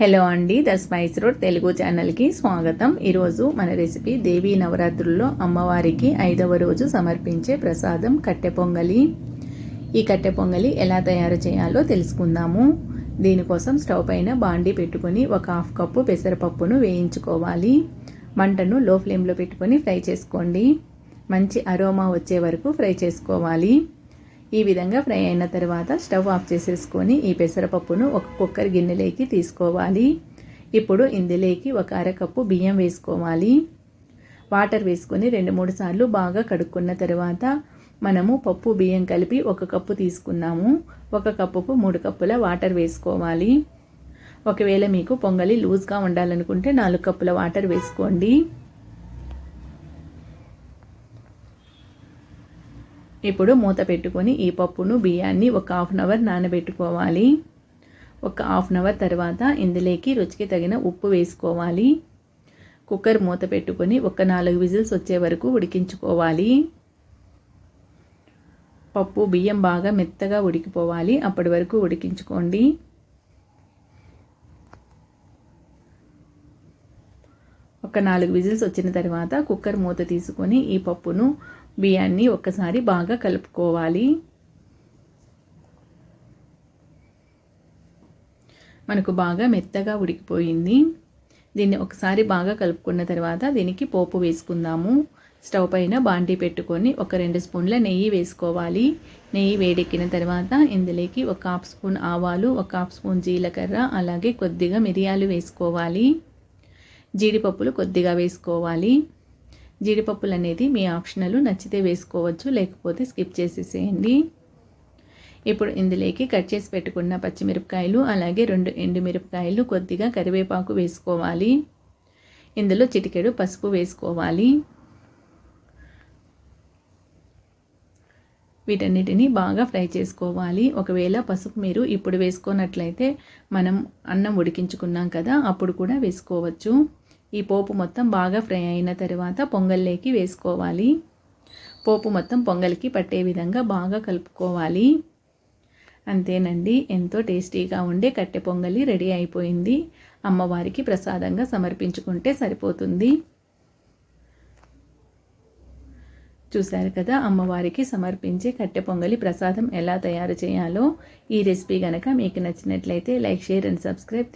Hello అండి the spice road Telugu ఛానల్కి స్వాగతం. ఈరోజు మన రెసిపీ దేవీ నవరాత్రుల్లో అమ్మవారికి ఐదవ రోజు సమర్పించే ప్రసాదం కట్టె పొంగలి. ఈ కట్టె పొంగలి ఎలా తయారు చేయాలో తెలుసుకుందాము. దీనికోసం స్టవ్ పైన బాండి పెట్టుకొని ఒక హాఫ్ కప్పు పెసరపప్పును వేయించుకోవాలి. మంటను లో ఫ్లేమ్లో పెట్టుకొని ఫ్రై చేసుకోండి. మంచి అరోమా వచ్చే వరకు ఫ్రై చేసుకోవాలి. ఈ విధంగా ఫ్రై అయిన తర్వాత స్టవ్ ఆఫ్ చేసేసుకొని ఈ పెసరపప్పును ఒక కుక్కర్ గిన్నెలోకి తీసుకోవాలి. ఇప్పుడు ఇందులోకి ఒక అరకప్పు బియ్యం వేసుకోవాలి. వాటర్ వేసుకొని రెండు మూడు సార్లు బాగా కడుక్కున్న తర్వాత మనము పప్పు బియ్యం కలిపి ఒక కప్పు తీసుకున్నాము. ఒక కప్పుకు మూడు కప్పుల వాటర్ వేసుకోవాలి. ఒకవేళ మీకు పొంగలి లూజ్గా ఉండాలనుకుంటే నాలుగు కప్పుల వాటర్ వేసుకోండి. ఇప్పుడు మూత పెట్టుకొని ఈ పప్పును బియ్యాన్ని ఒక హాఫ్ అన్ అవర్ నానబెట్టుకోవాలి. ఒక హాఫ్ అన్ అవర్ తర్వాత ఇందులోకి రుచికి తగిన ఉప్పు వేసుకోవాలి. కుక్కర్ మూత పెట్టుకొని ఒక నాలుగు విజిల్స్ వచ్చే వరకు ఉడికించుకోవాలి. పప్పు బియ్యం బాగా మెత్తగా ఉడికిపోవాలి. అప్పటి వరకు ఉడికించుకోండి. ఒక నాలుగు విజిల్స్ వచ్చిన తర్వాత కుక్కర్ మూత తీసుకొని ఈ పప్పును బియ్యాన్ని ఒక్కసారి బాగా కలుపుకోవాలి. మనకు బాగా మెత్తగా ఉడికిపోయింది. దీన్ని ఒకసారి బాగా కలుపుకున్న తర్వాత దీనికి పోపు వేసుకుందాము. స్టవ్ పైన బాండీ పెట్టుకొని ఒక రెండు స్పూన్ల నెయ్యి వేసుకోవాలి. నెయ్యి వేడెక్కిన తర్వాత ఇందులోకి ఒక హాఫ్ స్పూన్ ఆవాలు ఒక హాఫ్ స్పూన్ జీలకర్ర అలాగే కొద్దిగా మిరియాలు వేసుకోవాలి. జీడిపప్పులు కొద్దిగా వేసుకోవాలి. జీడిపప్పులు అనేది మీ ఆప్షనల్ నచ్చితే వేసుకోవచ్చు లేకపోతే స్కిప్ చేసేసేయండి. ఇప్పుడు ఇందులోకి కట్ చేసి పెట్టుకున్న పచ్చిమిరపకాయలు అలాగే రెండు ఎండుమిరపకాయలు కొద్దిగా కరివేపాకు వేసుకోవాలి. ఇందులో చిటికెడు పసుపు వేసుకోవాలి. వీటన్నిటిని బాగా ఫ్రై చేసుకోవాలి. ఒకవేళ పసుపు మీరు ఇప్పుడు వేసుకున్నట్లయితే మనం అన్నం ఉడికించుకున్నాం కదా అప్పుడు కూడా వేసుకోవచ్చు. ఈ పోపు మొత్తం బాగా ఫ్రై అయిన తర్వాత పొంగల్లోకి వేసుకోవాలి. పోపు మొత్తం పొంగల్కి పట్టే విధంగా బాగా కలుపుకోవాలి. అంతేనండి ఎంతో టేస్టీగా ఉండే కట్టె పొంగలి రెడీ అయిపోయింది. అమ్మవారికి ప్రసాదంగా సమర్పించుకుంటే సరిపోతుంది. చూశారు కదా అమ్మవారికి సమర్పించే కట్టె పొంగలి ప్రసాదం ఎలా తయారు చేయాలో. ఈ రెసిపీ కనుక మీకు నచ్చినట్లయితే లైక్ షేర్ అండ్ సబ్స్క్రైబ్.